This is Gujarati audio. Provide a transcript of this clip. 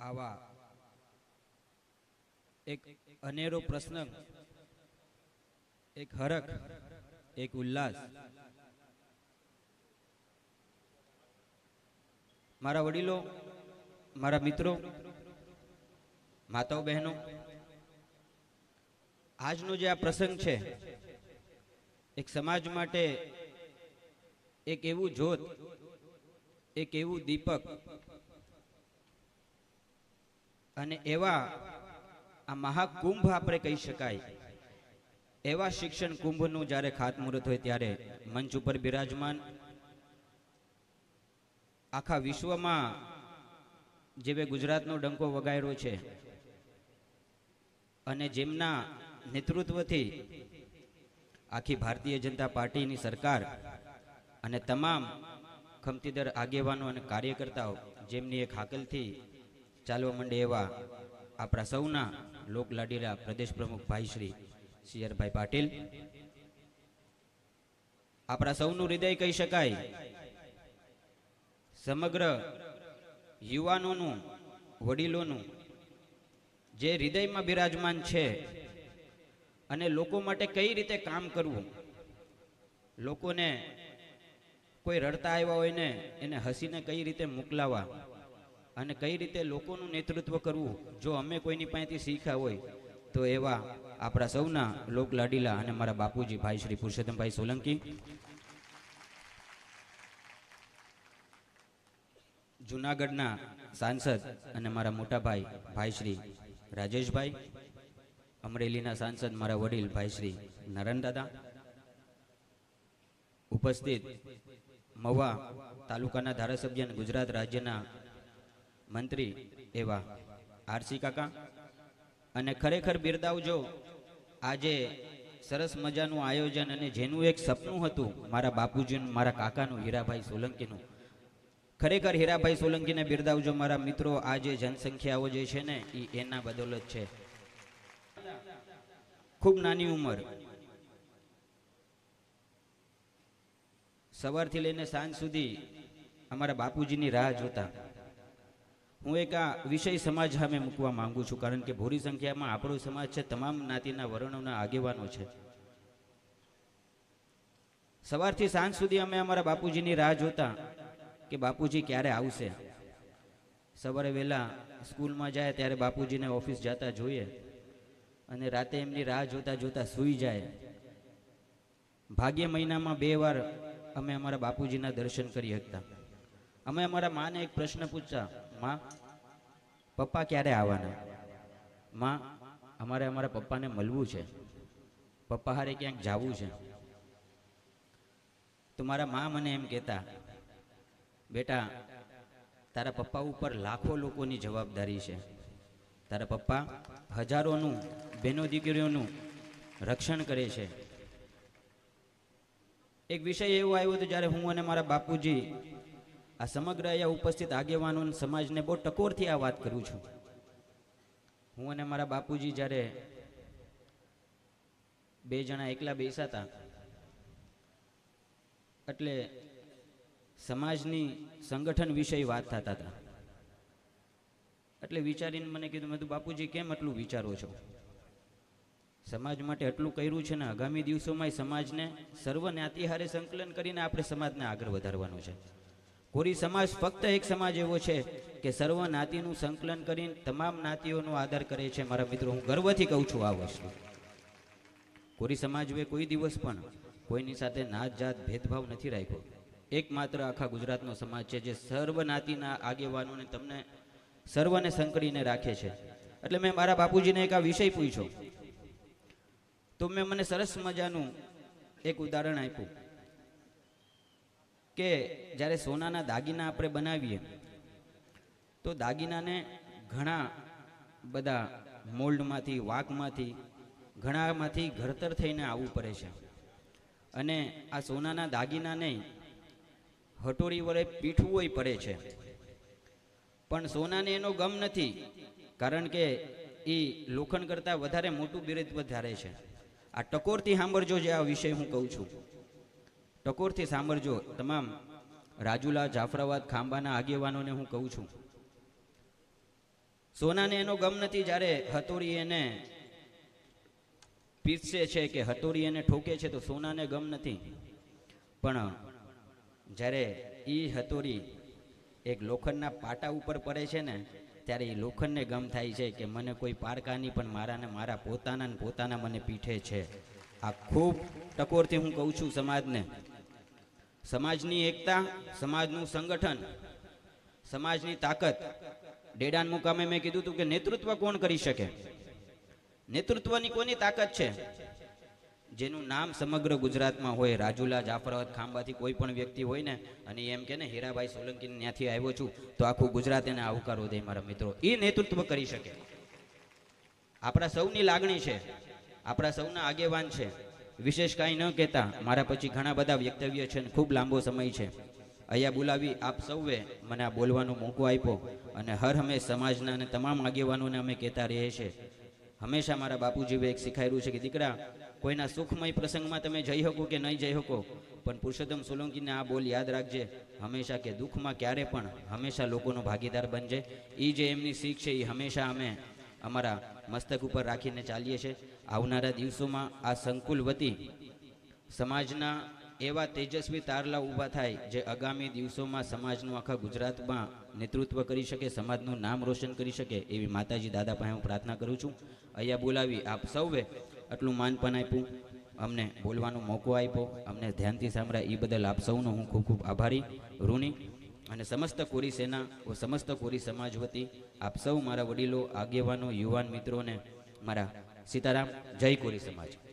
આવા એક અનેરો પ્રશ્ન એક હરખ, એક ઉલ્લાસ. મારા વડીલો, મારા મિત્રો, માતાઓ બહેનો, આજનો જે આ પ્રસંગ છે, એક સમાજ માટે એક એવું જોત એક એવું દીપક અને એવા આ મહાકુંભ આપણે કહી શકાય. એવા શિક્ષણ કુંભનું જ્યારે ખાતમુહૂર્ત હોય ત્યારે મંચ ઉપર બિરાજમાન આખા વિશ્વમાં જેવે ગુજરાતનો ડંકો વગાડ્યો છે અને જેમના નેતૃત્વથી આખી ભારતીય જનતા પાર્ટીની સરકાર અને તમામ ખમતીદર આગેવાનો અને કાર્યકર્તાઓ જેમની એક હાકલથી ચાલવા માંડે એવા આપણા સૌના લોકલાડીલા પ્રદેશ પ્રમુખ ભાઈ શ્રી સિયરભાઈ પાટીલ. આપણા સૌનું હૃદય કહી શકાય, સમગ્ર યુવાનોનું, વડીલોનું જે હૃદયમાં બિરાજમાન છે અને લોકો માટે કઈ રીતે કામ કરવું, લોકોને કોઈ રડતા આવ્યા હોય ને એને હસીને કઈ રીતે મોકલાવા અને કઈ રીતે લોકોનું નેતૃત્વ કરવું? જો અમે કોઈની પાસેથી શીખ્યા હોય, તો એવા આપણા સૌના લોક લાડીલા અને મારા બાપુજી, ભાઈ શ્રી પુરુષોત્તમભાઈ સોલંકી. જુનાગઢના સાંસદ અને મારા મોટા ભાઈ ભાઈ શ્રી રાજેશભાઈ. અમરેલીના સાંસદ મારા વડીલ, ભાઈ શ્રી નરન દાદા. ઉપસ્થિત મવા તાલુકાના ધારાસભ્ય અને ગુજરાત રાજ્યના મંત્રી એવા આરસી કાકા. અને ખરેખર બિરદાવજો આજે સરસ મજાનું આયોજન અને જેનું એક સપનું હતું મારા બાપુજીનું, મારા કાકાનું, હીરાભાઈ સોલંકીનું. ખરેખર હીરાભાઈ સોલંકીને બિરદાવજો મારા મિત્રો આ જે જનસંખ્યાઓ જે છે ને એ એના બદોલત છે. ખૂબ નાની ઉંમર. સવારથી લઈને સાંજ સુધી અમારા બાપુજીની રાહ જોતા. હું એક આ વિષય સમાજ સામે મૂકવા માંગુ છું, કારણ કે ભોરી સંખ્યામાં આપણો સમાજ છે, તમામ જ્ઞાતિના વર્ણોના આગેવાનો છે. સવારથી સાંજ સુધી અમે અમારા બાપુજીની રાહ જોતા કે બાપુજી ક્યારે આવશે. સવારે વહેલા સ્કૂલમાં જાય, ત્યારે બાપુજીને ઓફિસ જતા જોઈએ અને રાતે એમની રાહ જોતા જોતા સૂઈ જાય. ભાગ્ય મહિનામાં બે વાર અમે અમારા બાપુજીના દર્શન કરી શકતા. અમે અમારા માને એક પ્રશ્ન પૂછતા માં પપ્પા ક્યારે આવવાના? માં, અમારે અમારા પપ્પાને મળવું છે. પપ્પા હારે ક્યાંક જવું છે. તો મારા મા મને એમ કહેતા, બેટા, તારા પપ્પા ઉપર લાખો લોકોની જવાબદારી છે. તારા પપ્પા હજારોનું બહેનો દીકરીઓનું રક્ષણ કરે છે. એક વિષય એવો આવ્યો હતો જ્યારે હું અને મારા બાપુજી આ સમગ્ર અહીંયા ઉપસ્થિત આગેવાનો સમાજને બહુ ટકોરથી આ વાત કરું છું. હું અને મારા બાપુજી જ્યારે બે જણા એકલા બેસાતા એટલે સમાજની સંગઠન વિષય વાત થતા હતા. એટલે વિચારીને મને કીધું, મેં બાપુજી, કેમ આટલું વિચારો છો? સમાજ માટે એટલું કર્યું છે ને આગામી દિવસોમાં સમાજને સર્વ જ્ઞાતિહારે સંકલન કરીને આપણે સમાજને આગળ વધારવાનો છે. કોરી સમાજ ફક્ત એક સમાજ એવો છે કે સર્વ નાતીનું સંકલન કરીને તમામ નાતીઓનો આદર કરે છે. મારા મિત્રો, હું ગર્વથી કહું છું આ વસ્તુ. કોરી સમાજે કોઈ દિવસ પણ કોઈની સાથે નાત જાત ભેદભાવ નથી રાખ્યો. એકમાત્ર આખા ગુજરાતનો સમાજ છે જે સર્વ જ્ઞાતિના આગેવાનોને તમને સર્વને સંકળીને રાખે છે. એટલે મેં મારા બાપુજીને એક આ વિષય પૂછ્યો. તો મેં મને સરસ મજાનું એક ઉદાહરણ આપ્યું. કે જ્યારે સોનાના દાગીના આપણે બનાવીએ, તો દાગીનાને ઘણા બધા મોલ્ડમાંથી, વાકમાંથી, ઘણામાંથી ઘડતર થઈને આવવું પડે છે. અને આ સોનાના દાગીનાને હટોરી વડે પીઠવું પડે છે. પણ સોનાને એનો ગમ નથી, કારણ કે એ લોખંડ કરતાં વધારે મોટું બિરદ વધારે છે. આ ટકોરથી સાંભળજો જે આ વિષય હું કહું છું. ટકોરથી સાંભળજો, તમામ રાજુલા, જાફરાબાદ ખાંબાના આગેવાનોને હું કહું છું. સોનાને એનો ગમ નથી જ્યારે હતોરી એને પીરસે છે કે હતોરી એને ઠોકે છે તો સોનાને ગમ નથી. પણ જ્યારે એ હતોરી એક લોખંડના પાટા ઉપર પડે છે ને, ત્યારે એ લોખંડને ગમ થાય છે કે મને કોઈ પારકાની પણ મારાને મારા પોતાના પોતાના મને પીઠે છે. આ ખૂબ ટકોરથી હું કહું છું સમાજને સમાજની એકતા, સમાજનું સંગઠન, સમાજની તાકાત. ડેડાન મુકામે મેં કીધું હતું કે નેતૃત્વ કોણ કરી શકે? નેતૃત્વની કોની તાકાત છે? જેનું નામ સમગ્ર ગુજરાતમાં હોય, રાજુલા, જાફરાબાદ ખાંબાથી કોઈ પણ વ્યક્તિ હોય ને, અને એમ કે ને હીરાભાઈ સોલંકી ત્યાંથી આવ્યો છું, તો આખું ગુજરાત એને આવકારો દે મારા મિત્રો. એ નેતૃત્વ કરી શકે. આપણા સૌની લાગણી છે. આપણા સૌના આગેવાન છે. વિશેષ કાંઈ ન કહેતા, મારા પછી ઘણા બધા વ્યક્તવ્ય છે અને ખૂબ લાંબો સમય છે. અહીંયા બોલાવી આપ સૌએ મને આ બોલવાનો મોકો આપ્યો અને હર હંમેશ સમાજના અને તમામ આગેવાનોને અમે કહેતા રહીએ છીએ. હંમેશા મારા બાપુજીએ એક શીખાયેલું છે કે, દીકરા, કોઈના સુખમય પ્રસંગમાં તમે જઈ શકો કે નહીં જઈ શકો, પણ પુરુષોત્તમ સોલંકીને આ બોલ યાદ રાખજે. હંમેશા કે દુઃખમાં ક્યારે પણ હંમેશા લોકોનો ભાગીદાર બનજે. એ જે એમની શીખ છે એ હંમેશા અમે અમારા મસ્તક ઉપર રાખીને ચાલીએ છીએ. આવનારા દિવસોમાં આ સંકુલ વતી સમાજના એવા તેજસ્વી તારલા ઊભા થાય જે આગામી દિવસોમાં સમાજનું આખા ગુજરાતમાં નેતૃત્વ કરી શકે, સમાજનું નામ રોશન કરી શકે એવી માતાજી દાદા પાસે હું પ્રાર્થના કરું છું. અહીંયા બોલાવી આપ સૌએ આટલું માનપાન આપ્યું, અમને બોલવાનો મોકો આપ્યો, અમને ધ્યાનથી સાંભળ્યા એ બદલ આપ સૌનો હું ખૂબ ખૂબ આભારી, ઋણી અને સમસ્ત કોરી સેના સમસ્ત કોરી સમાજ વતી આપ સૌ મારા વડીલો, આગેવાનો, યુવાન મિત્રોને મારા સીતારામ જય કોરી સમાજ.